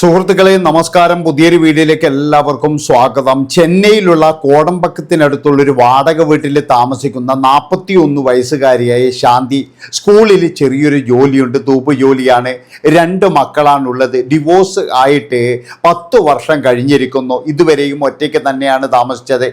സുഹൃത്തുക്കളെ നമസ്കാരം. പുതിയൊരു വീഡിയോയിലേക്ക് എല്ലാവർക്കും സ്വാഗതം. ചെന്നൈയിലുള്ള കോടമ്പക്കത്തിനടുത്തുള്ള ഒരു വാടക വീട്ടിൽ താമസിക്കുന്ന നാൽപ്പത്തി ഒന്ന് വയസ്സുകാരിയായ ശാന്തി സ്കൂളിൽ ചെറിയൊരു ജോലിയുണ്ട്. തൂപ്പ് ജോലിയാണ്. രണ്ട് മക്കളാണുള്ളത്. ഡിവോഴ്സ് ആയിട്ട് പത്ത് വർഷം കഴിഞ്ഞിരിക്കുന്നു. ഇതുവരെയും ഒറ്റയ്ക്ക് തന്നെയാണ് താമസിച്ചത്.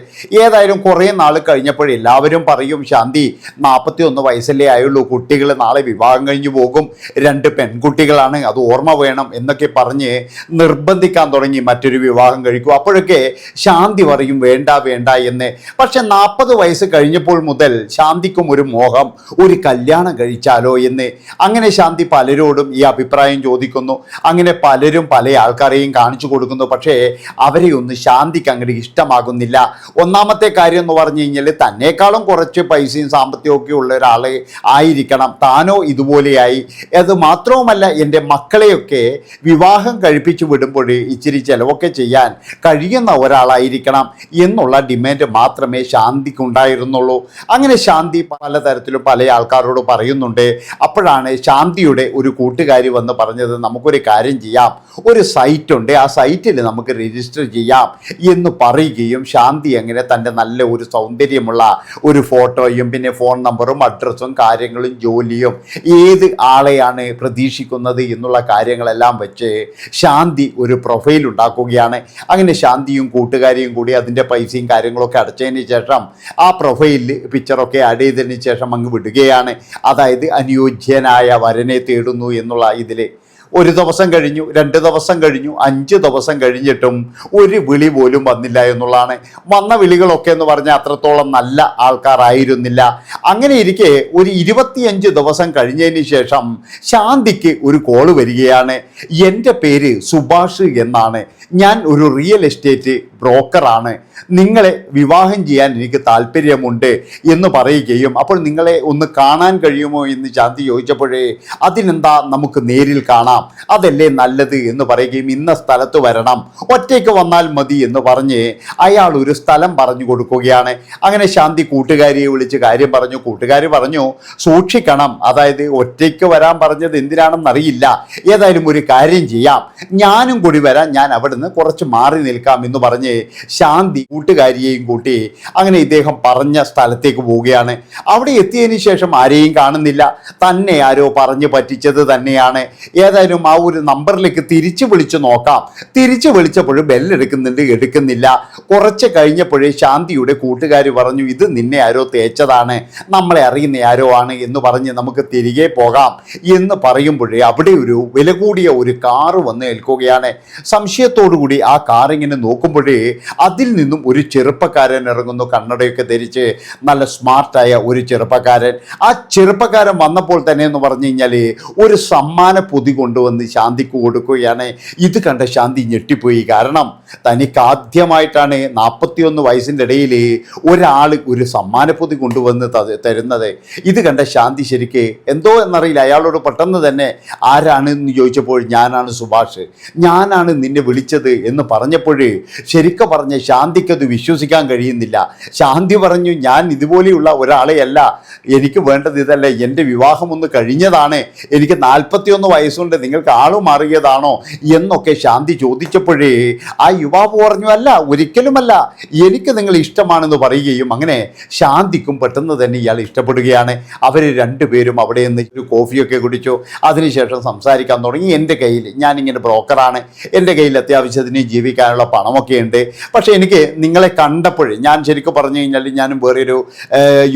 ഏതായാലും കുറേ നാൾ കഴിഞ്ഞപ്പോൾ എല്ലാവരും പറയും ശാന്തി നാൽപ്പത്തി ഒന്ന് വയസ്സല്ലേ ആയുള്ളൂ. കുട്ടികൾ നാളെ വിവാഹം കഴിഞ്ഞു പോകും. രണ്ട് പെൺകുട്ടികളാണ്. അത് ഓർമ്മ വേണം എന്നൊക്കെ പറഞ്ഞ് നിർബന്ധിക്കാൻ തുടങ്ങി മറ്റൊരു വിവാഹം കഴിക്കും. അപ്പോഴൊക്കെ ശാന്തി പറയും വേണ്ട വേണ്ട എന്ന്. പക്ഷെ നാൽപ്പത് വയസ്സ് കഴിഞ്ഞപ്പോൾ മുതൽ ശാന്തിക്കും ഒരു മോഹം ഒരു കല്യാണം കഴിച്ചാലോ എന്ന്. അങ്ങനെ ശാന്തി പലരോടും ഈ അഭിപ്രായം ചോദിക്കുന്നു. അങ്ങനെ പലരും പല ആൾക്കാരെയും കാണിച്ചു കൊടുക്കുന്നു. പക്ഷേ അവരെ ഒന്ന് ശാന്തിക്ക് അങ്ങോട്ട് ഇഷ്ടമാകുന്നില്ല. ഒന്നാമത്തെ കാര്യം എന്ന് പറഞ്ഞു കഴിഞ്ഞാൽ തന്നെക്കാളും കുറച്ച് പൈസയും സാമ്പത്തികവും ഒക്കെ ഉള്ള ഒരാൾ ആയിരിക്കണം. താനോ ഇതുപോലെയായി. അത് മാത്രവുമല്ല എന്റെ മക്കളെയൊക്കെ വിവാഹം കഴിപ്പിച്ച് വിടുമ്പോൾ ഇച്ചിരി ചിലവൊക്കെ ചെയ്യാൻ കഴിയുന്ന ഒരാളായിരിക്കണം എന്നുള്ള ഡിമാൻഡ് മാത്രമേ ശാന്തിക്കുണ്ടായിരുന്നുള്ളൂ അങ്ങനെ ശാന്തി പലതരത്തിലും പല ആൾക്കാരോട് പറയുന്നുണ്ട്. അപ്പോഴാണ് ശാന്തിയുടെ ഒരു കൂട്ടുകാരി വന്ന് പറഞ്ഞത് നമുക്കൊരു കാര്യം ചെയ്യാം. ഒരു സൈറ്റ് ഉണ്ട്. ആ സൈറ്റിൽ നമുക്ക് രജിസ്റ്റർ ചെയ്യാം. എന്ന് പറയുകയും ശാന്തി അങ്ങനെ തന്റെ നല്ല ഒരു സൗന്ദര്യമുള്ള ഒരു ഫോട്ടോയും പിന്നെ ഫോൺ നമ്പറും അഡ്രസ്സും കാര്യങ്ങളും ജോലിയും ഏത് ആളെയാണ് പ്രതീക്ഷിക്കുന്നത് എന്നുള്ള കാര്യങ്ങളെല്ലാം വെച്ച് ശാന്തി ഒരു പ്രൊഫൈൽ ഉണ്ടാക്കുകയാണ്. അങ്ങനെ ശാന്തിയും കൂട്ടുകാരിയും കൂടി അതിന്റെ പൈസയും കാര്യങ്ങളൊക്കെ അടച്ചതിന് ശേഷം ആ പ്രൊഫൈലിൽ പിക്ചറൊക്കെ ആഡ് ചെയ്തതിന് ശേഷം അങ്ങ് വിടുകയാണ്. അതായത് അനുയോജ്യനായ വരനെ തേടുന്നു എന്നുള്ള ഇതിൽ ഒരു ദിവസം കഴിഞ്ഞു രണ്ട് ദിവസം കഴിഞ്ഞു അഞ്ച് ദിവസം കഴിഞ്ഞിട്ടും ഒരു വിളി പോലും വന്നില്ല എന്നുള്ളതാണ്. വന്ന വിളികളൊക്കെ എന്ന് പറഞ്ഞാൽ അത്രത്തോളം നല്ല ആൾക്കാരായിരുന്നില്ല. അങ്ങനെ ഇരിക്കെ ഒരു ഇരുപത്തിയഞ്ച് ദിവസം കഴിഞ്ഞതിന് ശേഷം ശാന്തിക്ക് ഒരു കോൾ വരികയാണ്. എന്റെ പേര് സുഭാഷ് എന്നാണ്. ഞാൻ ഒരു റിയൽ എസ്റ്റേറ്റ് ബ്രോക്കറാണ്. നിങ്ങളെ വിവാഹം ചെയ്യാൻ എനിക്ക് താല്പര്യമുണ്ട് എന്ന് പറയുകയും അപ്പോൾ നിങ്ങളെ ഒന്ന് കാണാൻ കഴിയുമോ എന്ന് ശാന്തി ചോദിച്ചപ്പോഴേ അതിനെന്താ നമുക്ക് നേരിൽ കാണാം? അതല്ലേ നല്ലത് എന്ന് പറയുകയും ഇന്ന സ്ഥലത്ത് വരണം ഒറ്റയ്ക്ക് വന്നാൽ മതി എന്ന് പറഞ്ഞ് അയാൾ ഒരു സ്ഥലം പറഞ്ഞു കൊടുക്കുകയാണ്. അങ്ങനെ ശാന്തി കൂട്ടുകാരിയെ വിളിച്ച് കാര്യം പറഞ്ഞു. കൂട്ടുകാരി പറഞ്ഞു സൂക്ഷിക്കണം. അതായത് ഒറ്റയ്ക്ക് വരാൻ പറഞ്ഞത് എന്തിനാണെന്നറിയില്ല ഏതായാലും ഒരു കാര്യം ചെയ്യാം. ഞാനും കൂടി വരാം. ഞാൻ അവിടുന്ന് കുറച്ച് മാറി നിൽക്കാം എന്ന് പറഞ്ഞ് ശാന്തി കൂട്ടുകാരിയെയും കൂട്ടി അങ്ങനെ ഇദ്ദേഹം പറഞ്ഞ സ്ഥലത്തേക്ക് പോവുകയാണ്. അവിടെ എത്തിയതിന് ശേഷം ആരെയും കാണുന്നില്ല. തന്നെ ആരോ പറഞ്ഞു പറ്റിച്ചത് തന്നെയാണ്. ഏതായാലും ആ ഒരു നമ്പറിലേക്ക് തിരിച്ചു വിളിച്ചു നോക്കാം. തിരിച്ചു വിളിച്ചപ്പോഴും ബെല്ലെടുക്കുന്നുണ്ട് എടുക്കുന്നില്ല. കുറച്ച് കഴിഞ്ഞപ്പോഴേ ശാന്തിയുടെ കൂട്ടുകാർ പറഞ്ഞു ഇത് നിന്നെ ആരോ തേച്ചതാണ്. നമ്മളെ അറിയുന്ന ആരോ ആണ് എന്ന് പറഞ്ഞ് നമുക്ക് തിരികെ പോകാം. എന്ന് പറയുമ്പോഴേ അവിടെ ഒരു വില കൂടിയ ഒരു കാറ് വന്ന് ഏൽക്കുകയാണ്. സംശയത്തോടുകൂടി ആ കാർ ഇങ്ങനെ നോക്കുമ്പോഴേ അതിൽ നിന്നും ഒരു ചെറുപ്പക്കാരൻ ഇറങ്ങുന്നു. കണ്ണടയൊക്കെ ധരിച്ച് നല്ല സ്മാർട്ടായ ഒരു ചെറുപ്പക്കാരൻ. ആ ചെറുപ്പക്കാരൻ വന്നപ്പോൾ തന്നെ എന്ന് പറഞ്ഞു കഴിഞ്ഞാൽ ഒരു സമ്മാന പൊതി കൊണ്ടുവന്ന് ശാന്തിക്ക് കൊടുക്കുകയാണ്. ഇത് കണ്ട ശാന്തി ഞെട്ടിപ്പോയി. കാരണം തനിക്ക് ആദ്യമായിട്ടാണ് നാൽപ്പത്തിയൊന്ന് വയസ്സിന്റെ ഇടയിൽ ഒരാൾ ഒരു സമ്മാന പൊതി കൊണ്ടുവന്ന് തരുന്നത്. ഇത് കണ്ട ശാന്തി ശരിക്ക് എന്തോ എന്നറിയില്ല. അയാളോട് പെട്ടെന്ന് തന്നെ ആരാണ് എന്ന് ചോദിച്ചപ്പോൾ ഞാനാണ് സുഭാഷ്. ഞാനാണ് നിന്നെ വിളിച്ചത് എന്ന് പറഞ്ഞപ്പോഴേ പറഞ്ഞ ശാന്തിക്ക് അത് വിശ്വസിക്കാൻ കഴിയുന്നില്ല. ശാന്തി പറഞ്ഞു ഞാൻ ഇതുപോലെയുള്ള ഒരാളെയല്ല. എനിക്ക് വേണ്ടത് ഇതല്ല. എന്റെ വിവാഹം ഒന്ന് കഴിഞ്ഞതാണ്. എനിക്ക് നാൽപ്പത്തിയൊന്ന് വയസ്സുണ്ട്. നിങ്ങൾക്ക് ആൾ മാറിയതാണോ? എന്നൊക്കെ ശാന്തി ചോദിച്ചപ്പോഴേ ആ യുവാവ് പറഞ്ഞു അല്ല ഒരിക്കലുമല്ല. എനിക്ക് നിങ്ങൾ ഇഷ്ടമാണെന്ന് പറയുകയും അങ്ങനെ ശാന്തിക്കും പെട്ടെന്ന് തന്നെ ഇയാൾ ഇഷ്ടപ്പെടുകയാണ്. അവർ രണ്ടുപേരും അവിടെ നിന്ന് ഒരു കോഫിയൊക്കെ കുടിച്ചു. അതിനുശേഷം സംസാരിക്കാൻ തുടങ്ങി. എന്റെ കയ്യിൽ ഞാനിങ്ങനെ ബ്രോക്കറാണ്. എന്റെ കയ്യിൽ അത്യാവശ്യത്തിന് ജീവിക്കാനുള്ള പണമൊക്കെ ഉണ്ട്. പക്ഷേ എനിക്ക് നിങ്ങളെ കണ്ടപ്പോഴേ ഞാൻ ശരിക്കും പറഞ്ഞു കഴിഞ്ഞാൽ ഞാനും വേറൊരു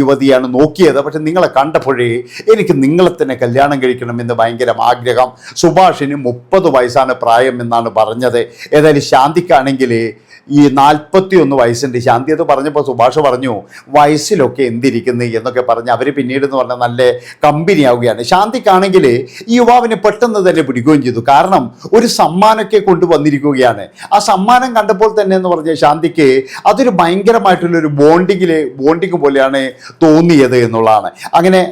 യുവതിയാണ് നോക്കിയത്. പക്ഷെ നിങ്ങളെ കണ്ടപ്പോഴേ എനിക്ക് നിങ്ങളെ തന്നെ കല്യാണം കഴിക്കണമെന്ന് ഭയങ്കര ആഗ്രഹം. സുഭാഷിന് മുപ്പത് വയസ്സാണ് പ്രായം എന്നാണ് പറഞ്ഞത്. ഏതായാലും ശാന്തിക്കാണെങ്കിൽ ഈ നാൽപ്പത്തി ഒന്ന് വയസ്സുണ്ട്. ശാന്തി അത് പറഞ്ഞപ്പോൾ സുഭാഷ് പറഞ്ഞു വയസ്സിലൊക്കെ എന്തിരിക്കുന്നു? എന്നൊക്കെ പറഞ്ഞ് അവർ പിന്നീട് എന്ന് പറഞ്ഞാൽ നല്ല കമ്പനിയാവുകയാണ്. ശാന്തിക്കാണെങ്കിൽ ഈ യുവാവിനെ പെട്ടെന്ന് തന്നെ പിടിക്കുകയും ചെയ്തു. കാരണം ഒരു സമ്മാനമൊക്കെ കൊണ്ടുവന്നിരിക്കുകയാണ്. ആ സമ്മാനം കണ്ടപ്പോൾ തന്നെ എന്ന് പറഞ്ഞ ശാന്തിക്ക് അതൊരു ഭയങ്കരമായിട്ടുള്ളൊരു ബോണ്ടിങ്ങിൽ ബോണ്ടിങ് പോലെയാണ് തോന്നിയത് എന്നുള്ളതാണ്. അങ്ങനെ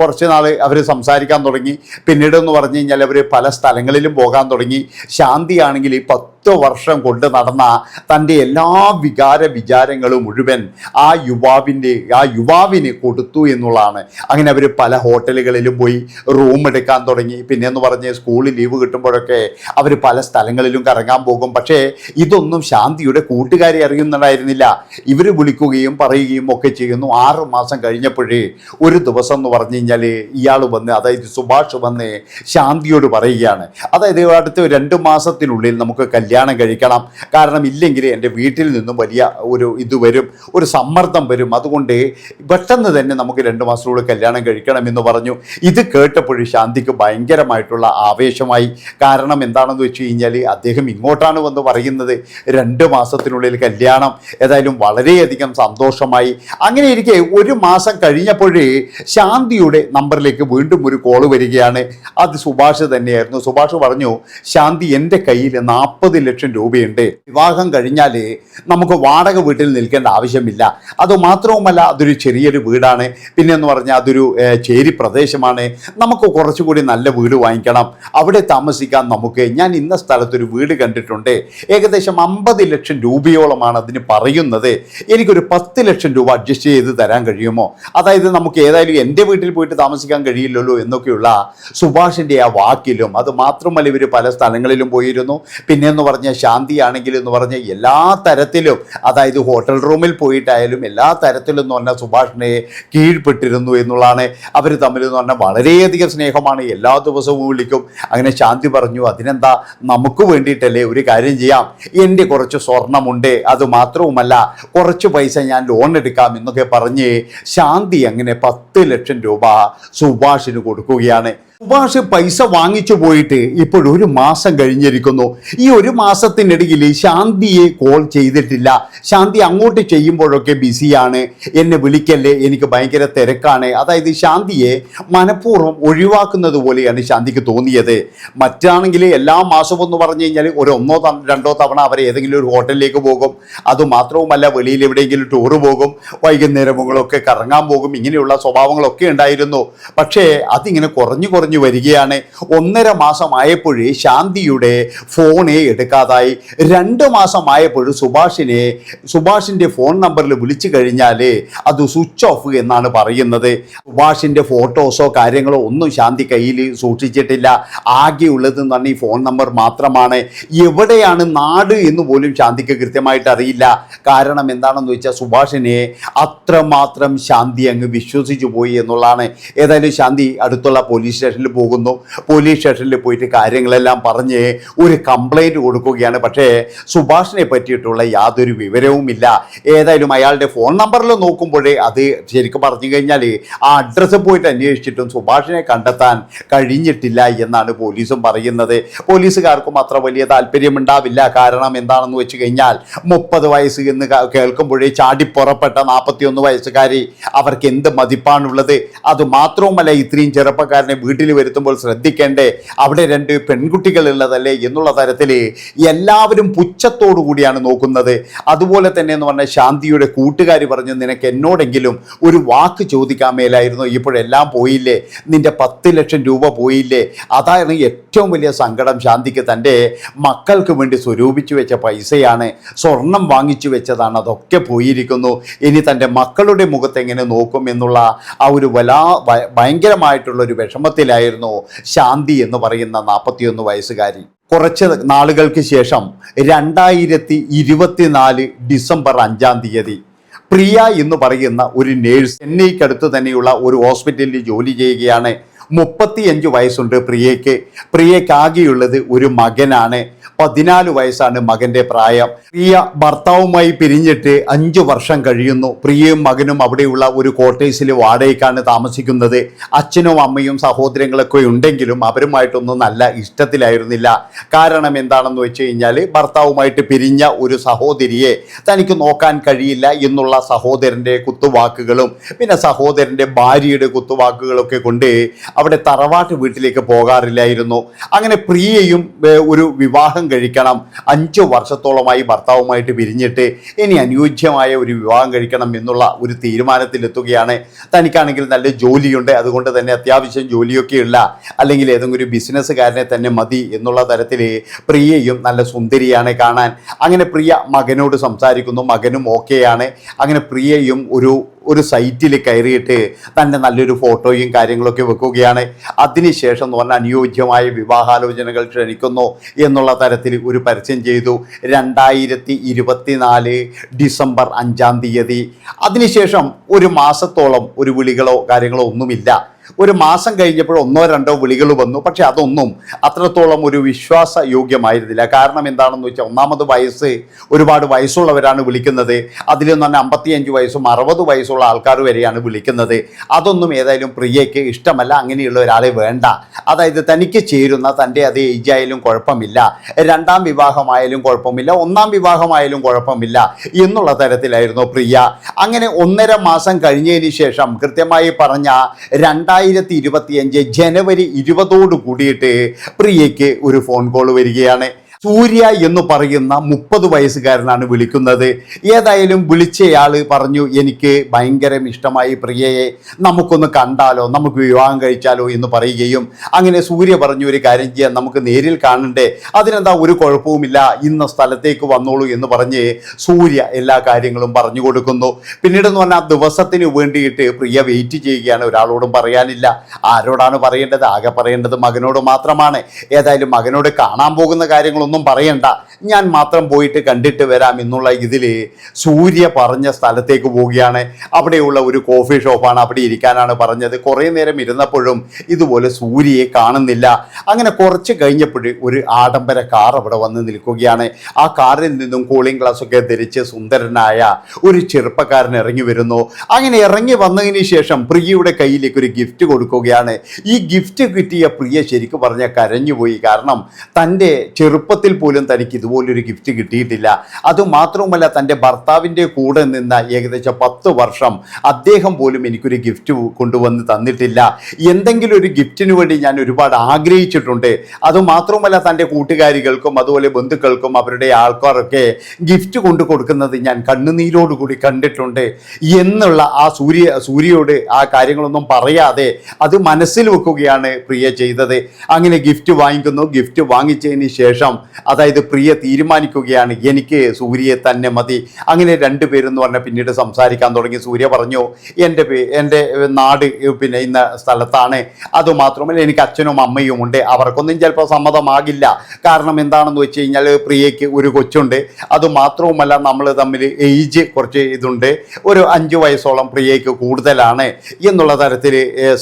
കുറച്ച് നാൾ അവർ സംസാരിക്കാൻ തുടങ്ങി. പിന്നീട് എന്ന് പറഞ്ഞു കഴിഞ്ഞാൽ അവർ പല സ്ഥലങ്ങളിലും പോകാൻ തുടങ്ങി. ശാന്തിയാണെങ്കിൽ പത്ത് പത്ത് വർഷം കൊണ്ട് നടന്ന തന്റെ എല്ലാ വികാര വിചാരങ്ങളും മുഴുവൻ ആ യുവാവിന്റെ ആ യുവാവിന് കൊടുത്തു എന്നുള്ളതാണ്. അങ്ങനെ അവർ പല ഹോട്ടലുകളിലും പോയി റൂം എടുക്കാൻ തുടങ്ങി. പിന്നെ എന്ന് പറഞ്ഞ് സ്കൂളിൽ ലീവ് കിട്ടുമ്പോഴൊക്കെ അവർ പല സ്ഥലങ്ങളിലും കറങ്ങാൻ പോകും. പക്ഷേ ഇതൊന്നും ശാന്തിയുടെ കൂട്ടുകാരെ അറിയുന്നുണ്ടായിരുന്നില്ല. ഇവർ വിളിക്കുകയും പറയുകയും ഒക്കെ ചെയ്യുന്നു. ആറ് മാസം കഴിഞ്ഞപ്പോഴേ ഒരു ദിവസം എന്ന് പറഞ്ഞു കഴിഞ്ഞാൽ ഇയാൾ വന്ന് അതായത് സുഭാഷ് വന്ന് ശാന്തിയോട് പറയുകയാണ്. അതായത് അടുത്ത രണ്ട് മാസത്തിനുള്ളിൽ നമുക്ക് കല്യാണം കഴിക്കണം. കാരണം ഇല്ലെങ്കിൽ എന്റെ വീട്ടിൽ നിന്നും വലിയ ഒരു ഇത് വരും ഒരു സമ്മർദ്ദം വരും. അതുകൊണ്ട് പെട്ടെന്ന് തന്നെ നമുക്ക് രണ്ട് മാസത്തിനുള്ളിൽ കല്യാണം കഴിക്കണം എന്ന് പറഞ്ഞു. ഇത് കേട്ടപ്പോഴും ശാന്തിക്ക് ഭയങ്കരമായിട്ടുള്ള ആവേശമായി. കാരണം എന്താണെന്ന് വെച്ച് കഴിഞ്ഞാൽ അദ്ദേഹം ഇങ്ങോട്ടാണ് വന്ന് പറയുന്നത്. രണ്ട് മാസത്തിനുള്ളിൽ കല്യാണം. ഏതായാലും വളരെയധികം സന്തോഷമായി. അങ്ങനെ ഇരിക്കെ ഒരു മാസം കഴിഞ്ഞപ്പോഴേ ശാന്തിയുടെ നമ്പറിലേക്ക് വീണ്ടും ഒരു കോൾ വരികയാണ്. അത് സുഭാഷ് തന്നെയായിരുന്നു. സുഭാഷ് പറഞ്ഞു ശാന്തി എന്റെ കയ്യിൽ നാൽപ്പത് ലക്ഷം രൂപയുണ്ട്. വിവാഹം കഴിഞ്ഞാൽ നമുക്ക് വാടക വീട്ടിൽ നിൽക്കേണ്ട ആവശ്യമില്ല. അത് മാത്രവുമല്ല അതൊരു ചെറിയൊരു വീടാണ്. പിന്നെ എന്ന് പറഞ്ഞാൽ അതൊരു ചേരി പ്രദേശമാണ്. നമുക്ക് കുറച്ചുകൂടി നല്ല വീട് വാങ്ങിക്കണം. അവിടെ താമസിക്കാൻ നമുക്ക് ഞാൻ ഇന്ന സ്ഥലത്തൊരു വീട് കണ്ടിട്ടുണ്ട്. ഏകദേശം അമ്പത് ലക്ഷം രൂപയോളമാണ് അതിന് പറയുന്നത്. എനിക്കൊരു പത്ത് ലക്ഷം രൂപ അഡ്ജസ്റ്റ് ചെയ്ത് തരാൻ കഴിയുമോ? അതായത് നമുക്ക് ഏതായാലും എന്റെ വീട്ടിൽ പോയിട്ട് താമസിക്കാൻ കഴിയില്ലല്ലോ എന്നൊക്കെയുള്ള സുഭാഷിന്റെ ആ വാക്കിലും അത് മാത്രമല്ല ഇവർ പല സ്ഥലങ്ങളിലും പോയിരുന്നു. പിന്നെ എന്ന് ശാന്തിയാണെങ്കിലും എന്ന് പറഞ്ഞ എല്ലാ തരത്തിലും അതായത് ഹോട്ടൽ റൂമിൽ പോയിട്ടായാലും എല്ലാ തരത്തിലും എന്ന് പറഞ്ഞാൽ സുഭാഷിനെ കീഴ്പ്പെട്ടിരുന്നു എന്നുള്ളതാണ് അവർ തമ്മിൽ എന്ന് പറഞ്ഞാൽ വളരെയധികം സ്നേഹമാണ്. എല്ലാ ദിവസവും വിളിക്കും. അങ്ങനെ ശാന്തി പറഞ്ഞു അതിനെന്താ? നമുക്ക് വേണ്ടിയിട്ടല്ലേ ഒരു കാര്യം ചെയ്യാം. എന്റെ കുറച്ച് സ്വർണമുണ്ട്. അത് മാത്രവുമല്ല കുറച്ച് പൈസ ഞാൻ ലോൺ എടുക്കാം എന്നൊക്കെ പറഞ്ഞ് ശാന്തി അങ്ങനെ പത്ത് ലക്ഷം രൂപ സുഭാഷിന് കൊടുക്കുകയാണ്. സുഭാഷ് പൈസ വാങ്ങിച്ചു പോയിട്ട് ഇപ്പോഴൊരു മാസം കഴിഞ്ഞിരിക്കുന്നു. ഈ ഒരു മാസത്തിനിടയിൽ ശാന്തിയെ കോൾ ചെയ്തിട്ടില്ല. ശാന്തി അങ്ങോട്ട് ചെയ്യുമ്പോഴൊക്കെ ബിസിയാണ്. എന്നെ വിളിക്കല്ലേ? എനിക്ക് ഭയങ്കര തിരക്കാണ്. അതായത് ശാന്തിയെ മനഃപൂർവം ഒഴിവാക്കുന്നത് പോലെയാണ് ശാന്തിക്ക് തോന്നിയത്. മറ്റാണെങ്കിൽ എല്ലാ മാസവും എന്ന് പറഞ്ഞു കഴിഞ്ഞാൽ ഒരു ഒന്നോ രണ്ടോ തവണ അവർ ഏതെങ്കിലും ഒരു ഹോട്ടലിലേക്ക് പോകും. അതുമാത്രവുമല്ല വെളിയിൽ എവിടെയെങ്കിലും ടൂറ് പോകും. വൈകുന്നേരങ്ങളൊക്കെ കറങ്ങാൻ പോകും. ഇങ്ങനെയുള്ള സ്വഭാവങ്ങളൊക്കെ ഉണ്ടായിരുന്നു. പക്ഷേ അതിങ്ങനെ കുറഞ്ഞു കുറഞ്ഞു വരികയാണ്. ഒന്നര മാസമായപ്പോഴേ ശാന്തിയുടെ ഫോണെ എടുക്കാതായി. രണ്ട് മാസമായപ്പോഴും സുഭാഷിനെ സുഭാഷിന്റെ ഫോൺ നമ്പറിൽ വിളിച്ചു കഴിഞ്ഞാൽ അത് സ്വിച്ച് ഓഫ് എന്നാണ് പറയുന്നത്. സുഭാഷിന്റെ ഫോട്ടോസോ കാര്യങ്ങളോ ഒന്നും ശാന്തി കയ്യിൽ സൂക്ഷിച്ചിട്ടില്ല. ആകെയുള്ളത് എന്ന് പറഞ്ഞാൽ ഈ ഫോൺ നമ്പർ മാത്രമാണ്. എവിടെയാണ് നാട് എന്ന് പോലും ശാന്തിക്ക് കൃത്യമായിട്ട് അറിയില്ല. കാരണം എന്താണെന്ന് വെച്ചാൽ സുഭാഷിനെ അത്രമാത്രം ശാന്തി അങ്ങ് വിശ്വസിച്ചു പോയി എന്നുള്ളതാണ്. ഏതായാലും ശാന്തി അടുത്തുള്ള പോലീസ് സ്റ്റേഷനിൽ പോകുന്നു. പോലീസ് സ്റ്റേഷനിൽ പോയിട്ട് കാര്യങ്ങളെല്ലാം പറഞ്ഞ് ഒരു കംപ്ലൈന്റ് കൊടുക്കുകയാണ്. പക്ഷേ സുഭാഷിനെ പറ്റിയിട്ടുള്ള യാതൊരു വിവരവുമില്ല. ഏതായാലും അയാളുടെ ഫോൺ നമ്പറിൽ നോക്കുമ്പോഴേ അത് ശരിക്കും പറഞ്ഞു കഴിഞ്ഞാൽ ആ അഡ്രസ്സ് പോയിട്ട് അന്വേഷിച്ചിട്ടും സുഭാഷിനെ കണ്ടെത്താൻ കഴിഞ്ഞിട്ടില്ല എന്നാണ് പോലീസും പറയുന്നത്. പോലീസുകാർക്കും അത്ര വലിയ താല്പര്യമുണ്ടാവില്ല. കാരണം എന്താണെന്ന് വെച്ച് കഴിഞ്ഞാൽ മുപ്പത് വയസ്സ് എന്ന് കേൾക്കുമ്പോഴേ ചാടിപ്പുറപ്പെട്ട നാൽപ്പത്തിയൊന്ന് വയസ്സുകാരി അവർക്ക് എന്ത് മതിപ്പാണുള്ളത്? അത് മാത്രവുമല്ല ഇത്രയും ചെറുപ്പക്കാരനെ വീട്ടിൽ വരുത്തുമ്പോൾ ശ്രദ്ധിക്കേണ്ടേ അവിടെ രണ്ട് പെൺകുട്ടികൾ ഉള്ളതല്ലേ എന്നുള്ള തരത്തിൽ എല്ലാവരും പുച്ഛത്തോടു കൂടിയാണ് നോക്കുന്നത്. അതുപോലെ തന്നെ എന്ന് പറഞ്ഞാൽ ശാന്തിയുടെ കൂട്ടുകാർ പറഞ്ഞു നിനക്ക് എന്നോടെങ്കിലും ഒരു വാക്ക് ചോദിക്കാൻ മേലായിരുന്നു. ഇപ്പോഴെല്ലാം പോയില്ലേ? നിന്റെ പത്ത് ലക്ഷം രൂപ പോയില്ലേ? അതായിരുന്നു ഏറ്റവും വലിയ സങ്കടം ശാന്തിക്ക്. തന്റെ മക്കൾക്ക് വേണ്ടി സ്വരൂപിച്ചു വെച്ച പൈസയാണ് സ്വർണം വാങ്ങിച്ചു വെച്ചതാണ് അതൊക്കെ പോയിരിക്കുന്നു. ഇനി തന്റെ മക്കളുടെ മുഖത്ത് എങ്ങനെ നോക്കും എന്നുള്ള ആ ഒരു വലാ ഭയങ്കരമായിട്ടുള്ള ഒരു വിഷമത്തിലായിരുന്നു ശാന്തി എന്ന് പറയുന്ന നാൽപ്പത്തിയൊന്ന് വയസ്സുകാരി. കുറച്ച് നാളുകൾക്ക് ശേഷം രണ്ടായിരത്തി ഇരുപത്തിനാല് ഡിസംബർ അഞ്ചാം തീയതി പ്രിയ എന്ന് പറയുന്ന ഒരു നേഴ്സ് ചെന്നൈക്കടുത്ത് തന്നെയുള്ള ഒരു ഹോസ്പിറ്റലിൽ ജോലി ചെയ്യുകയാണ്. മുപ്പത്തിയഞ്ച് വയസ്സുണ്ട് പ്രിയയ്ക്ക്. പ്രിയയ്ക്കാകെയുള്ളത് ഒരു മകനാണ്. പതിനാല് വയസ്സാണ് മകന്റെ പ്രായം. പ്രിയ ഭർത്താവുമായി പിരിഞ്ഞിട്ട് അഞ്ചു വർഷം കഴിയുന്നു. പ്രിയയും മകനും അവിടെയുള്ള ഒരു ക്വാർട്ടേഴ്സിൽ വാടകയ്ക്കാണ് താമസിക്കുന്നത്. അച്ഛനും അമ്മയും സഹോദരങ്ങളൊക്കെ ഉണ്ടെങ്കിലും അവരുമായിട്ടൊന്നും നല്ല ഇഷ്ടത്തിലായിരുന്നില്ല. കാരണം എന്താണെന്ന് വെച്ച് കഴിഞ്ഞാൽ ഭർത്താവുമായിട്ട് പിരിഞ്ഞ ഒരു സഹോദരിയെ തനിക്ക് നോക്കാൻ കഴിയില്ല എന്നുള്ള സഹോദരന്റെ കുത്തുവാക്കുകളും പിന്നെ സഹോദരന്റെ ഭാര്യയുടെ കുത്തുവാക്കുകളൊക്കെ കൊണ്ട് അവിടെ തറവാട്ട് വീട്ടിലേക്ക് പോകാറില്ലായിരുന്നു. അങ്ങനെ പ്രിയയും ഒരു വിവാഹ വിവാഹം കഴിക്കണം. അഞ്ച് വർഷത്തോളമായി ഭർത്താവുമായിട്ട് പിരിഞ്ഞിട്ട് ഇനി അനുയോജ്യമായ ഒരു വിവാഹം കഴിക്കണം എന്നുള്ള ഒരു തീരുമാനത്തിലെത്തുകയാണ്. തനിക്കാണെങ്കിൽ നല്ല ജോലിയുണ്ട്. അതുകൊണ്ട് തന്നെ അത്യാവശ്യം ജോലിയൊക്കെ ജോലിയൊക്കെയുള്ള അല്ലെങ്കിൽ ഏതെങ്കിലും ഒരു ബിസിനസ്സുകാരനെ തന്നെ മതി എന്നുള്ള തരത്തിൽ പ്രിയയും നല്ല സുന്ദരിയാണ് കാണാൻ. അങ്ങനെ പ്രിയ മകനോട് സംസാരിക്കുന്നു. മകനും ഓക്കെയാണ്. അങ്ങനെ പ്രിയയും ഒരു ഒരു സൈറ്റിൽ കയറിയിട്ട് തന്റെ നല്ലൊരു ഫോട്ടോയും കാര്യങ്ങളൊക്കെ വെക്കുകയാണ്. അതിനുശേഷം എന്ന് പറഞ്ഞാൽ അനുയോജ്യമായ വിവാഹാലോചനകൾ ക്ഷണിക്കുന്നു എന്നുള്ള തരത്തിൽ ഒരു പരസ്യം ചെയ്തു. രണ്ടായിരത്തി ഇരുപത്തിനാല് ഡിസംബർ അഞ്ചാം തീയതി. അതിനുശേഷം ഒരു മാസത്തോളം ഒരു വിളികളോ കാര്യങ്ങളോ ഒന്നുമില്ല. ഒരു മാസം കഴിഞ്ഞപ്പോൾ ഒന്നോ രണ്ടോ വിളികൾ വന്നു. പക്ഷെ അതൊന്നും അത്രത്തോളം ഒരു വിശ്വാസ യോഗ്യമായിരുന്നില്ല കാരണം എന്താണെന്ന് വെച്ചാൽ ഒന്നാമത് വയസ്സ് ഒരുപാട് വയസ്സുള്ളവരാണ് വിളിക്കുന്നത്. അതിലൊന്നും തന്നെ അമ്പത്തിയഞ്ച് വയസ്സും അറുപത് വയസ്സുള്ള ആൾക്കാർ വരെയാണ് വിളിക്കുന്നത്. അതൊന്നും ഏതായാലും പ്രിയയ്ക്ക് ഇഷ്ടമല്ല. അങ്ങനെയുള്ള ഒരാളെ വേണ്ട. അതായത് തനിക്ക് ചേരുന്ന തന്റെ അതേ ഏജ് ആയാലും കുഴപ്പമില്ല. രണ്ടാം വിവാഹമായാലും കുഴപ്പമില്ല. ഒന്നാം വിവാഹമായാലും കുഴപ്പമില്ല എന്നുള്ള തരത്തിലായിരുന്നു പ്രിയ. അങ്ങനെ ഒന്നര മാസം കഴിഞ്ഞതിന് ശേഷം കൃത്യമായി പറഞ്ഞ രണ്ടായിരത്തി ഇരുപത്തിയഞ്ച് ജനുവരി ഇരുപതോട് കൂടിയിട്ട് പ്രിയയ്ക്ക് ഒരു ഫോൺ കോൾ വരികയാണ്. സൂര്യ എന്ന് പറയുന്ന മുപ്പത് വയസ്സുകാരനാണ് വിളിക്കുന്നത്. ഏതായാലും വിളിച്ചയാൾ പറഞ്ഞു എനിക്ക് ഭയങ്കര ഇഷ്ടമായി പ്രിയയെ നമുക്കൊന്ന് കണ്ടാലോ നമുക്ക് വിവാഹം കഴിച്ചാലോ എന്ന് പറയുകയും അങ്ങനെ സൂര്യ പറഞ്ഞു ഒരു കാര്യം ചെയ്യാൻ നമുക്ക് നേരിൽ കാണണ്ടേ. അതിനെന്താ ഒരു കുഴപ്പവുമില്ല ഇന്ന സ്ഥലത്തേക്ക് വന്നോളൂ എന്ന് പറഞ്ഞ് സൂര്യ എല്ലാ കാര്യങ്ങളും പറഞ്ഞു കൊടുക്കുന്നു. പിന്നീട് എന്ന് പറഞ്ഞാൽ ദിവസത്തിന് വേണ്ടിയിട്ട് പ്രിയ വെയിറ്റ് ചെയ്യുകയാണ് ഒരാളോടും പറയാനില്ല. ആരോടാണ് പറയേണ്ടത്? ആകെ പറയേണ്ടത് മകനോട് മാത്രമാണ്. ഏതായാലും മകനോട് കാണാൻ പോകുന്ന കാര്യങ്ങളൊന്നും പറയണ്ട. ഞാൻ മാത്രം പോയിട്ട് കണ്ടിട്ട് വരാം എന്നുള്ള ഇതിൽ സൂര്യ പറഞ്ഞ സ്ഥലത്തേക്ക് പോവുകയാണ്. അവിടെയുള്ള ഒരു കോഫി ഷോപ്പാണ് അവിടെ ഇരിക്കാനാണ് പറഞ്ഞത്. കുറേ നേരം ഇരുന്നപ്പോഴും ഇതുപോലെ സൂര്യയെ കാണുന്നില്ല. അങ്ങനെ കുറച്ച് കഴിഞ്ഞപ്പോഴും ഒരു ആഡംബര കാർ അവിടെ വന്ന് നിൽക്കുകയാണ്. ആ കാറിൽ നിന്നും കൂളിംഗ് ഗ്ലാസ് ഒക്കെ ധരിച്ച് സുന്ദരനായ ഒരു ചെറുപ്പക്കാരൻ ഇറങ്ങി വരുന്നു. അങ്ങനെ ഇറങ്ങി വന്നതിന് ശേഷം പ്രിയയുടെ കയ്യിലേക്ക് ഒരു ഗിഫ്റ്റ് കൊടുക്കുകയാണ്. ഈ ഗിഫ്റ്റ് കിട്ടിയ പ്രിയ ശരിക്കും പറഞ്ഞാൽ കരഞ്ഞുപോയി. കാരണം തന്റെ ചെറുപ്പത്തിൽ പോലും തനിക്ക് ഇതുപോലൊരു ഗിഫ്റ്റ് കിട്ടിയിട്ടില്ല. അതുമാത്രവുമല്ല തന്റെ ഭർത്താവിന്റെ കൂടെ നിന്ന ഏകദേശം പത്ത് വർഷം അദ്ദേഹം പോലും എനിക്കൊരു ഗിഫ്റ്റ് കൊണ്ടുവന്ന് തന്നിട്ടില്ല. എന്തെങ്കിലും ഒരു ഗിഫ്റ്റിന് വേണ്ടി ഞാൻ ഒരുപാട് ആഗ്രഹിച്ചിട്ടുണ്ട്. അതുമാത്രവുമല്ല തന്റെ കൂട്ടുകാരികൾക്കും അതുപോലെ ബന്ധുക്കൾക്കും അവരുടെ ആൾക്കാരൊക്കെ ഗിഫ്റ്റ് കൊണ്ടു കൊടുക്കുന്നത് ഞാൻ കണ്ണുനീരോടുകൂടി കണ്ടിട്ടുണ്ട്. എന്നുള്ള ആ സൂര്യ സൂര്യയോട് ആ കാര്യങ്ങളൊന്നും പറയാതെ അത് മനസ്സിൽ വെക്കുകയാണ് പ്രിയ ചെയ്തത്. അങ്ങനെ ഗിഫ്റ്റ് വാങ്ങിക്കുന്നു. ഗിഫ്റ്റ് വാങ്ങിച്ചതിന് ശേഷം അതായത് പ്രിയ തീരുമാനിക്കുകയാണ്. എനിക്ക് സൂര്യയെ തന്നെ മതി. അങ്ങനെ രണ്ടുപേരെന്ന് പറഞ്ഞാൽ പിന്നീട് സംസാരിക്കാൻ തുടങ്ങി. സൂര്യ പറഞ്ഞു എന്റെ എന്റെ നാട് പിന്നെ ഇന്ന സ്ഥലത്താണ്. അതുമാത്രമല്ല എനിക്ക് അച്ഛനും അമ്മയും ഉണ്ട്. അവർക്കൊന്നും ചിലപ്പോൾ സമ്മതമാകില്ല. കാരണം എന്താണെന്ന് വെച്ച് കഴിഞ്ഞാൽ പ്രിയയ്ക്ക് ഒരു കൊച്ചുണ്ട്. അതുമാത്രവുമല്ല നമ്മൾ തമ്മിൽ ഏജ് കുറച്ച് ഇതുണ്ട്. ഒരു അഞ്ച് വയസ്സോളം പ്രിയയ്ക്ക് കൂടുതലാണ്. എന്നുള്ള തരത്തിൽ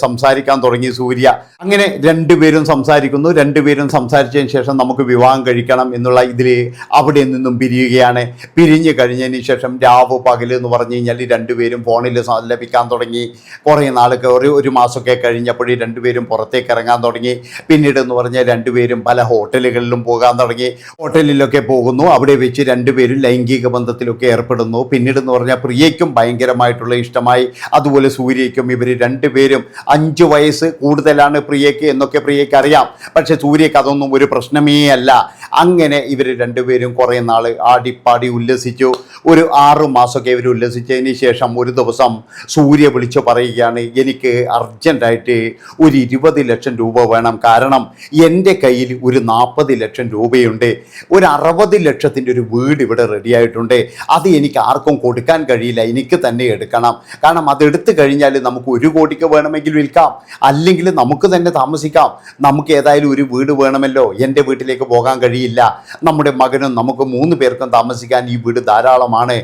സംസാരിക്കാൻ തുടങ്ങി സൂര്യ. അങ്ങനെ രണ്ടുപേരും സംസാരിക്കുന്നു. രണ്ടുപേരും സംസാരിച്ചതിന് ശേഷം നമുക്ക് വിവാഹം കഴിക്കണം എന്നുള്ള ഇതിൽ അവിടെ നിന്നും പിരിയുകയാണ്. പിരിഞ്ഞു കഴിഞ്ഞതിന് ശേഷം രാവ് പകൽ എന്ന് പറഞ്ഞു കഴിഞ്ഞാൽ രണ്ടുപേരും ഫോണിൽ ലഭിക്കാൻ തുടങ്ങി. കുറേ നാളൊക്കെ ഒരു ഒരു മാസമൊക്കെ കഴിഞ്ഞപ്പോൾ രണ്ടുപേരും പുറത്തേക്ക് ഇറങ്ങാൻ തുടങ്ങി. പിന്നീട് എന്ന് പറഞ്ഞാൽ രണ്ടുപേരും പല ഹോട്ടലുകളിലും പോകാൻ തുടങ്ങി. ഹോട്ടലിലൊക്കെ പോകുന്നു. അവിടെ വെച്ച് രണ്ടുപേരും ലൈംഗിക ബന്ധത്തിലൊക്കെ ഏർപ്പെടുന്നു. പിന്നീട് എന്ന് പറഞ്ഞാൽ പ്രിയയ്ക്കും ഭയങ്കരമായിട്ടുള്ള ഇഷ്ടമായി. അതുപോലെ സൂര്യയ്ക്കും ഇവർ രണ്ടുപേരും അഞ്ച് വയസ്സ് കൂടുതലാണ് പ്രിയയ്ക്ക് എന്നൊക്കെ പ്രിയയ്ക്ക് അറിയാം. പക്ഷേ സൂര്യയ്ക്ക് അതൊന്നും ഒരു പ്രശ്നമേ അല്ല. അങ്ങനെ ഇവർ രണ്ടുപേരും കുറേ നാൾ ആടിപ്പാടി ഉല്ലസിച്ചു. ഒരു ആറു മാസമൊക്കെ ഇവർ ഉല്ലസിച്ചതിന് ശേഷം ഒരു ദിവസം സൂര്യ വിളിച്ചു പറയുകയാണ് എനിക്ക് അർജന്റായിട്ട് ഒരു ഇരുപത് ലക്ഷം രൂപ വേണം. കാരണം എന്റെ കയ്യിൽ ഒരു നാൽപ്പത് ലക്ഷം രൂപയുണ്ട്. ഒരു അറുപത് ലക്ഷത്തിന്റെ ഒരു വീട് ഇവിടെ റെഡിയായിട്ടുണ്ട് അത് എനിക്ക് ആർക്കും കൊടുക്കാൻ കഴിയില്ല. എനിക്ക് തന്നെ എടുക്കണം. കാരണം അത് എടുത്തു കഴിഞ്ഞാൽ നമുക്ക് ഒരു കോടിക്ക് വേണമെങ്കിൽ വിൽക്കാം. അല്ലെങ്കിൽ നമുക്ക് തന്നെ താമസിക്കാം. നമുക്ക് ഏതായാലും ഒരു വീട് വേണമല്ലോ. എന്റെ വീട്ടിലേക്ക് പോകാൻ കഴിയില്ല നമ്മുടെ മകനും നമുക്ക് മൂന്ന് പേർക്കും താമസിക്കാൻ ഈ വീട് ധാരാളമാണ്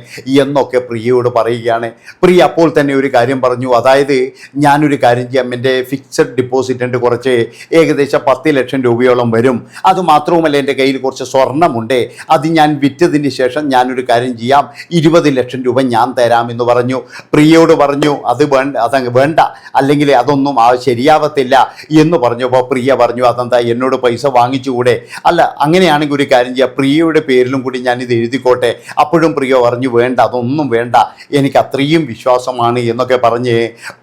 എന്നൊക്കെ പ്രിയയോട് പറയുകയാണ്. പ്രിയ അപ്പോൾ തന്നെ ഒരു കാര്യം പറഞ്ഞു. അതായത് ഞാനൊരു കാര്യം ചെയ്യാം. എന്റെ ഫിക്സഡ് ഡിപ്പോസിറ്റ് ഉണ്ട് കുറച്ച് ഏകദേശം പത്ത് ലക്ഷം രൂപയോളം വരും. അതുമാത്രവുമല്ല എന്റെ കയ്യിൽ കുറച്ച് സ്വർണമുണ്ട് അത് ഞാൻ വിറ്റതിന് ശേഷം ഞാനൊരു കാര്യം ചെയ്യാം. ഇരുപത് ലക്ഷം രൂപ ഞാൻ തരാം എന്ന് പറഞ്ഞു. പ്രിയയോട് പറഞ്ഞു അത് വേണ്ട അതങ്ങ് വേണ്ട. അല്ലെങ്കിൽ അതൊന്നും ശരിയാവത്തില്ല എന്ന് പറഞ്ഞപ്പോൾ പ്രിയ പറഞ്ഞു അതെന്താ? എന്നോട് പൈസ വാങ്ങിച്ചുകൂടെ? അല്ല അങ്ങനെ അങ്ങനെയാണെങ്കിൽ ഒരു കാര്യം ചെയ്യുക പ്രിയയുടെ പേരിലും കൂടി ഞാനിത് എഴുതിക്കോട്ടെ. അപ്പോഴും പ്രിയ പറഞ്ഞു വേണ്ട അതൊന്നും വേണ്ട. എനിക്ക് അത്രയും വിശ്വാസമാണ് എന്നൊക്കെ പറഞ്ഞ്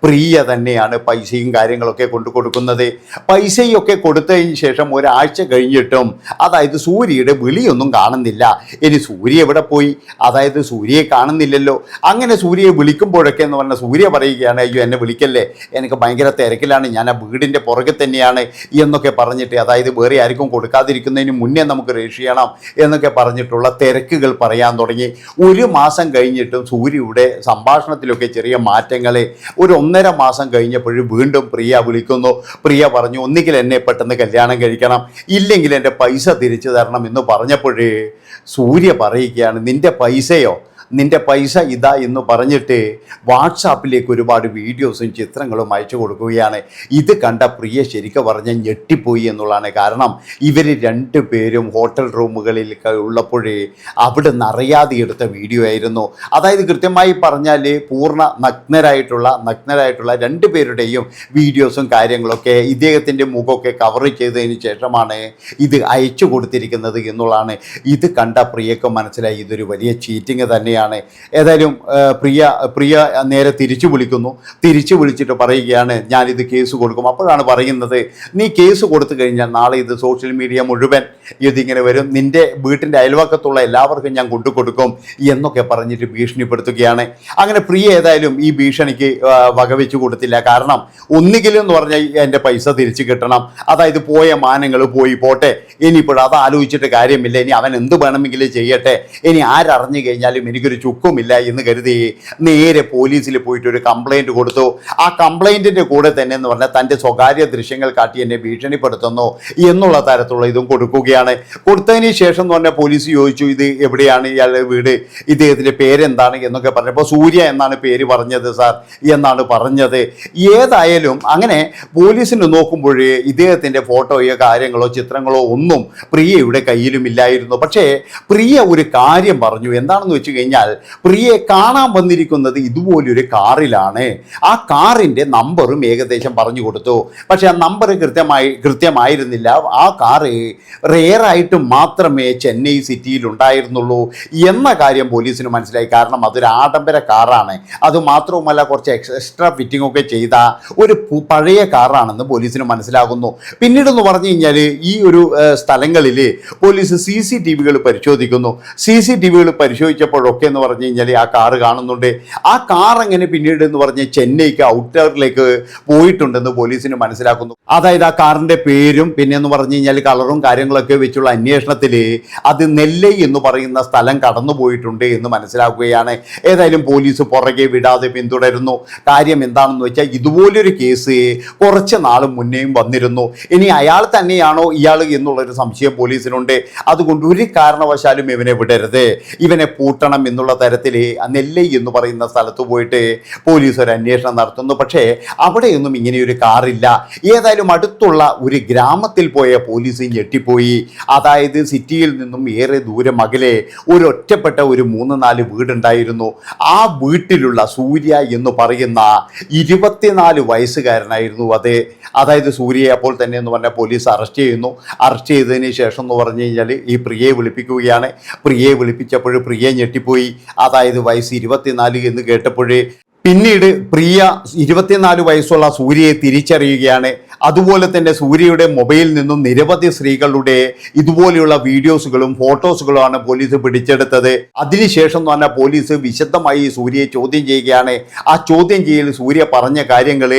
പ്രിയ തന്നെയാണ് പൈസയും കാര്യങ്ങളൊക്കെ കൊണ്ടു കൊടുക്കുന്നത്. പൈസയൊക്കെ കൊടുത്തതിന് ശേഷം ഒരാഴ്ച കഴിഞ്ഞിട്ടും അതായത് സൂര്യയുടെ വിളിയൊന്നും കാണുന്നില്ല. ഇനി സൂര്യ എവിടെ പോയി? അതായത് സൂര്യയെ കാണുന്നില്ലല്ലോ. അങ്ങനെ സൂര്യയെ വിളിക്കുമ്പോഴൊക്കെ എന്ന് പറഞ്ഞാൽ സൂര്യ പറയുകയാണ് അയ്യോ എന്നെ വിളിക്കല്ലേ? എനിക്ക് ഭയങ്കര തിരക്കിലാണ്. ഞാൻ ആ വീടിന്റെ പുറകെ തന്നെയാണ് എന്നൊക്കെ പറഞ്ഞിട്ട് അതായത് വേറെ ആർക്കും കൊടുക്കാതിരിക്കുന്നതിന് മുന്നേ നമുക്ക് രജിസ്റ്റർ ചെയ്യണം എന്നൊക്കെ പറഞ്ഞിട്ടുള്ള തിരക്കുകൾ പറയാൻ തുടങ്ങി. ഒരു മാസം കഴിഞ്ഞിട്ടും സൂര്യയുടെ സംഭാഷണത്തിലൊക്കെ ചെറിയ മാറ്റങ്ങളെ ഒരു ഒന്നര മാസം കഴിഞ്ഞപ്പോഴും വീണ്ടും പ്രിയ വിളിക്കുന്നു. പ്രിയ പറഞ്ഞു ഒന്നുകിൽ എന്നെ പെട്ടെന്ന് കല്യാണം കഴിക്കണം ഇല്ലെങ്കിൽ എന്റെ പൈസ തിരിച്ചു തരണം എന്ന് പറഞ്ഞപ്പോഴേ സൂര്യ പറയുകയാണ് നിന്റെ പൈസയോ? നിന്റെ പൈസ ഇതാ എന്ന് പറഞ്ഞിട്ട് വാട്സാപ്പിലേക്ക് ഒരുപാട് വീഡിയോസും ചിത്രങ്ങളും അയച്ചു കൊടുക്കുകയാണ്. ഇത് കണ്ട പ്രിയ ശരിക്കും പറഞ്ഞ ഞെട്ടിപ്പോയി എന്നുള്ളതാണ് കാരണം ഇവർ രണ്ടു പേരും ഹോട്ടൽ റൂമുകളിൽ ഉള്ളപ്പോഴേ അവിടെ നിറയാതെ എടുത്ത വീഡിയോ ആയിരുന്നു. അതായത് കൃത്യമായി പറഞ്ഞാൽ പൂർണ നഗ്നരായിട്ടുള്ള നഗ്നരായിട്ടുള്ള രണ്ടു പേരുടെയും വീഡിയോസും കാര്യങ്ങളൊക്കെ ഇദ്ദേഹത്തിന്റെ മുഖമൊക്കെ കവർ ചെയ്തതിന് ശേഷമാണ് ഇത് അയച്ചു കൊടുത്തിരിക്കുന്നത് എന്നുള്ളതാണ്. ഇത് കണ്ട പ്രിയക്ക് മനസ്സിലായി. ഇതൊരു വലിയ ചീറ്റിങ് തന്നെയാണ്. ഏതായാലും ആ, പ്രിയ പ്രിയ നേരെ തിരിച്ചു വിളിക്കുന്നു. തിരിച്ചു വിളിച്ചിട്ട് പറയുകയാണ് ഞാനിത് കേസ് കൊടുക്കും. അപ്പോഴാണ് പറയുന്നത് നീ കേസ് കൊടുത്തു കഴിഞ്ഞാൽ നാളെ ഇത് സോഷ്യൽ മീഡിയ മുഴുവൻ ഇതിങ്ങനെ വരും. നിന്റെ വീട്ടിന്റെ അയൽവക്കത്തുള്ള എല്ലാവർക്കും ഞാൻ കൊണ്ടു കൊടുക്കും എന്നൊക്കെ പറഞ്ഞിട്ട് ഭീഷണിപ്പെടുത്തുകയാണ്. അങ്ങനെ പ്രിയ ഏതായാലും ഈ ഭീഷണിക്ക് വകവെച്ച് കൊടുത്തില്ല. കാരണം ഒന്നുകിലും എന്ന് പറഞ്ഞാൽ എന്റെ പൈസ തിരിച്ചു കിട്ടണം. അതായത് പോയ മാനങ്ങൾ പോയി പോട്ടെ. ഇനിയിപ്പോൾ അത് ആലോചിച്ചിട്ട് കാര്യമില്ല. ഇനി അവൻ എന്ത് വേണമെങ്കിലും ചെയ്യട്ടെ. ഇനി ആരറിഞ്ഞു കഴിഞ്ഞാലും എനിക്കൊരു ചുക്കുമില്ല എന്ന് കരുതി നേരെ പോലീസിൽ പോയിട്ട് ഒരു കംപ്ലൈന്റ് കൊടുത്തു. ആ കംപ്ലൈന്റിന്റെ കൂടെ തന്നെ എന്ന് പറഞ്ഞാൽ തന്റെ സ്വകാര്യ ദൃശ്യങ്ങൾ കാട്ടി എന്നെ ഭീഷണിപ്പെടുത്തുന്നു എന്നുള്ള തരത്തിലുള്ള ഇതും കൊടുക്കുകയാണ്. കൊടുത്തതിന് ശേഷം എന്ന് പറഞ്ഞാൽ പോലീസ് ചോദിച്ചു ഇത് എവിടെയാണ് ഇയാളുടെ വീട്? ഇദ്ദേഹത്തിന്റെ പേരെന്താണ്? എന്നൊക്കെ പറഞ്ഞപ്പോൾ സൂര്യ എന്നാണ് പേര് പറഞ്ഞത് സാർ എന്നാണ് പറഞ്ഞത്. ഏതായാലും അങ്ങനെ പോലീസിന് നോക്കുമ്പോൾ ഇദ്ദേഹത്തിന്റെ ഫോട്ടോയോ കാര്യങ്ങളോ ചിത്രങ്ങളോ ഒന്നും പ്രിയയുടെ കയ്യിലും ഇല്ലായിരുന്നു. പക്ഷേ പ്രിയ ഒരു കാര്യം പറഞ്ഞു. എന്താണെന്ന് വെച്ച് കഴിഞ്ഞാൽ പ്രിയയെ കാണാൻ വന്നിരിക്കുന്നത് ഇതുപോലൊരു കാറിലാണ്. ആ കാറിന്റെ നമ്പറും ഏകദേശം പറഞ്ഞു കൊടുത്തു. പക്ഷേ ആ നമ്പർ കൃത്യമായി കൃത്യമായിരുന്നില്ല. ആ കാറ് റെയറായിട്ട് മാത്രമേ ചെന്നൈ സിറ്റിയിൽ ഉണ്ടായിരുന്നുള്ളൂ എന്ന കാര്യം പോലീസിന് മനസ്സിലായി. കാരണം അതൊരു ആഡംബര കാറാണ്. അത് മാത്രവുമല്ല കുറച്ച് എക്സ്ട്രാ ഫിറ്റിംഗ് ഒക്കെ ചെയ്ത ഒരു പഴയ കാറാണെന്ന് പോലീസിന് മനസ്സിലാകുന്നു. പിന്നീട് എന്ന് പറഞ്ഞു കഴിഞ്ഞാൽ ഈ ഒരു സ്ഥലങ്ങളിൽ പോലീസ് സി സി ടി വികൾ പരിശോധിക്കുന്നു. സി സി ടി വികൾ പരിശോധിച്ചപ്പോഴൊക്കെ എന്ന് പറഞ്ഞു കഴിഞ്ഞാൽ ആ കാറ് കാണുന്നുണ്ട്. ആ കാർ എങ്ങനെ പിന്നീട് എന്ന് പറഞ്ഞ് ചെന്നൈക്ക് ഔട്ടറിലേക്ക് പോയിട്ടുണ്ടെന്ന് പോലീസിന് മനസ്സിലാക്കുന്നു. അതായത് ആ കാറിന്റെ പേരും പിന്നെ എന്ന് പറഞ്ഞു കഴിഞ്ഞാൽ കളറും കാര്യങ്ങളൊക്കെ വെച്ചുള്ള അന്വേഷണത്തിൽ അത് നെല്ലൈ എന്ന് പറയുന്ന സ്ഥലം കടന്നു പോയിട്ടുണ്ട് എന്ന് മനസ്സിലാക്കുകയാണ്. ഏതായാലും പോലീസ് പുറകെ വിടാതെ പിന്തുടരുന്നു. കാര്യം എന്താണെന്ന് വെച്ചാൽ ഇതുപോലൊരു കേസ് കുറച്ച് നാൾ മുന്നേയും വന്നിരുന്നു. ഇനി അയാൾ തന്നെയാണോ ഇയാൾ എന്നുള്ളൊരു സംശയം പോലീസിനുണ്ട്. അതുകൊണ്ട് ഒരു കാരണവശാലും ഇവനെ വിടരുത്. ഇവനെ പൂട്ടണം എന്നുള്ള തരത്തിൽ നെല്ലൈ എന്ന് പറയുന്ന സ്ഥലത്ത് പോയിട്ട് പോലീസ് ഒരു അന്വേഷണം നടത്തുന്നു. പക്ഷേ അവിടെയൊന്നും ഇങ്ങനെയൊരു കാറില്ല ഏതായാലും അടുത്തുള്ള ഒരു ഗ്രാമത്തിൽ പോയ പോലീസ് ഞെട്ടിപ്പോയി. അതായത് സിറ്റിയിൽ നിന്നും ഏറെ ദൂരം അകലെ ഒരു ഒറ്റപ്പെട്ട ഒരു മൂന്ന് നാല് വീടുണ്ടായിരുന്നു. ആ വീട്ടിലുള്ള സൂര്യ എന്ന് പറയുന്ന ഇരുപത്തിനാല് വയസ്സുകാരനായിരുന്നു അത്. അതായത് സൂര്യയെ അപ്പോൾ തന്നെ എന്ന് പറഞ്ഞാൽ പോലീസ് അറസ്റ്റ് ചെയ്യുന്നു. അറസ്റ്റ് ചെയ്തതിന് ശേഷം എന്ന് പറഞ്ഞു കഴിഞ്ഞാൽ ഈ പ്രിയയെ വിളിപ്പിക്കുകയാണ്. പ്രിയയെ വിളിപ്പിച്ചപ്പോൾ പ്രിയ ഞെട്ടിപ്പോയി. അതായത് വയസ്സ് ഇരുപത്തിനാല് എന്ന് കേട്ടപ്പോഴേ പിന്നീട് പ്രിയ ഇരുപത്തിനാല് വയസ്സുള്ള സൂര്യയെ തിരിച്ചറിയുകയാണ്. അതുപോലെ തന്നെ സൂര്യയുടെ മൊബൈലിൽ നിന്നും നിരവധി സ്ത്രീകളുടെ ഇതുപോലെയുള്ള വീഡിയോസുകളും ഫോട്ടോസുകളുമാണ് പോലീസ് പിടിച്ചെടുത്തത്. അതിനുശേഷം എന്ന് പറഞ്ഞാൽ പോലീസ് വിശദമായി സൂര്യയെ ചോദ്യം ചെയ്യുകയാണ്. ആ ചോദ്യം ചെയ്യൽ സൂര്യ പറഞ്ഞ കാര്യങ്ങൾ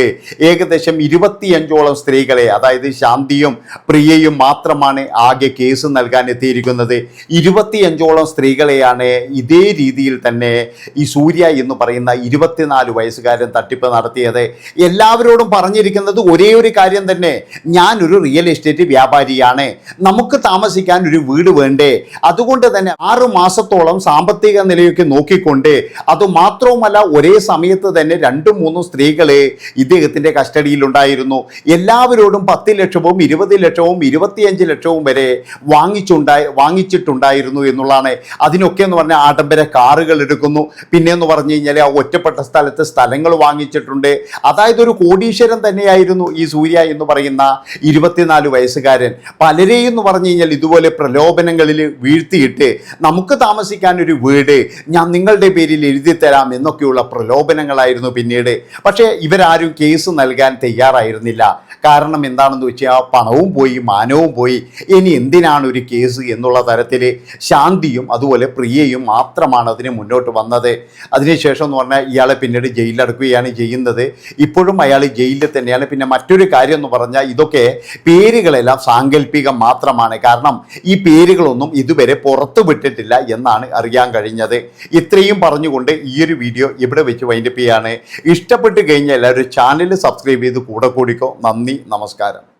ഏകദേശം ഇരുപത്തിയഞ്ചോളം സ്ത്രീകളെ അതായത് ശാന്തിയും പ്രിയയും മാത്രമാണ് ആകെ കേസ് നൽകാൻ എത്തിയിരിക്കുന്നത്. ഇരുപത്തിയഞ്ചോളം സ്ത്രീകളെയാണ് ഇതേ രീതിയിൽ തന്നെ ഈ സൂര്യ എന്ന് പറയുന്ന ഇരുപത്തിനാല് വയസ്സുകാരൻ തട്ടിപ്പ് നടത്തിയത്. എല്ലാവരോടും പറഞ്ഞിരിക്കുന്നത് ഒരേ ഒരു കാര്യം തന്നെ ഞാനൊരു റിയൽ എസ്റ്റേറ്റ് വ്യാപാരിയാണ്. നമുക്ക് താമസിക്കാൻ ഒരു വീട് വേണ്ടേ? അതുകൊണ്ട് തന്നെ ആറു മാസത്തോളം സാമ്പത്തിക നിലയൊക്കെ നോക്കിക്കൊണ്ട് അത് മാത്രവുമല്ല ഒരേ സമയത്ത് തന്നെ രണ്ടും മൂന്നും സ്ത്രീകളെ ഇദ്ദേഹത്തിന്റെ കസ്റ്റഡിയിലുണ്ടായിരുന്നു എല്ലാവരോടും പത്ത് ലക്ഷവും ഇരുപത് ലക്ഷവും ഇരുപത്തിയഞ്ച് ലക്ഷവും വരെ വാങ്ങിച്ചുണ്ടായി വാങ്ങിച്ചിട്ടുണ്ടായിരുന്നു എന്നുള്ളതാണ്. അതിനൊക്കെ എന്ന് പറഞ്ഞാൽ ആഡംബര കാറുകൾ എടുക്കുന്നു. പിന്നെ എന്ന് പറഞ്ഞു കഴിഞ്ഞാൽ ആ ഒറ്റപ്പെട്ട സ്ഥലത്ത് സ്ഥലങ്ങൾ വാങ്ങിച്ചിട്ടുണ്ട്. അതായത് ഒരു കോടീശ്വരൻ തന്നെയായിരുന്നു ഈ സൂര്യ എന്ന് പറയുന്ന ഇരുപത്തിനാല് വയസ്സുകാരൻ പലരെയും എന്ന് പറഞ്ഞു കഴിഞ്ഞാൽ ഇതുപോലെ പ്രലോഭനങ്ങളിൽ വീഴ്ത്തിയിട്ട് നമുക്ക് താമസിക്കാൻ ഒരു വീട് ഞാൻ നിങ്ങളുടെ പേരിൽ എഴുതി തരാം എന്നൊക്കെയുള്ള പ്രലോഭനങ്ങളായിരുന്നു പിന്നീട്. പക്ഷേ ഇവരാരും കേസ് നൽകാൻ തയ്യാറായിരുന്നില്ല. കാരണം എന്താണെന്ന് വെച്ചാൽ പണവും പോയി മാനവും പോയി. ഇനി എന്തിനാണ് ഒരു കേസ് എന്നുള്ള തരത്തിൽ ശാന്തിയും അതുപോലെ പ്രിയയും മാത്രമാണ് അതിന് മുന്നോട്ട് വന്നത്. അതിനുശേഷം എന്ന് പറഞ്ഞാൽ ഇയാളെ പിന്നീട് ജയിലിലടക്കുകയാണ് ചെയ്യുന്നത്. ഇപ്പോഴും അയാൾ ജയിലിൽ തന്നെയാണ്. പിന്നെ മറ്റൊരു കാര്യം എന്ന് പറഞ്ഞാൽ ഇതൊക്കെ പേരുകളെല്ലാം സാങ്കല്പികം മാത്രമാണ്. കാരണം ഈ പേരുകളൊന്നും ഇതുവരെ പുറത്തു വിട്ടിട്ടില്ല എന്നാണ് അറിയാൻ കഴിഞ്ഞത്. ഇത്രയും പറഞ്ഞുകൊണ്ട് ഈ ഒരു വീഡിയോ ഇവിടെ വെച്ച് വൈൻഡപ്പ് ചെയ്യാണ്. ഇഷ്ടപ്പെട്ട് കഴിഞ്ഞാൽ എല്ലാവരും ചാനൽ സബ്സ്ക്രൈബ് ചെയ്ത് കൂടെ കൂടിക്കോ. നന്ദി നമസ്കാരം.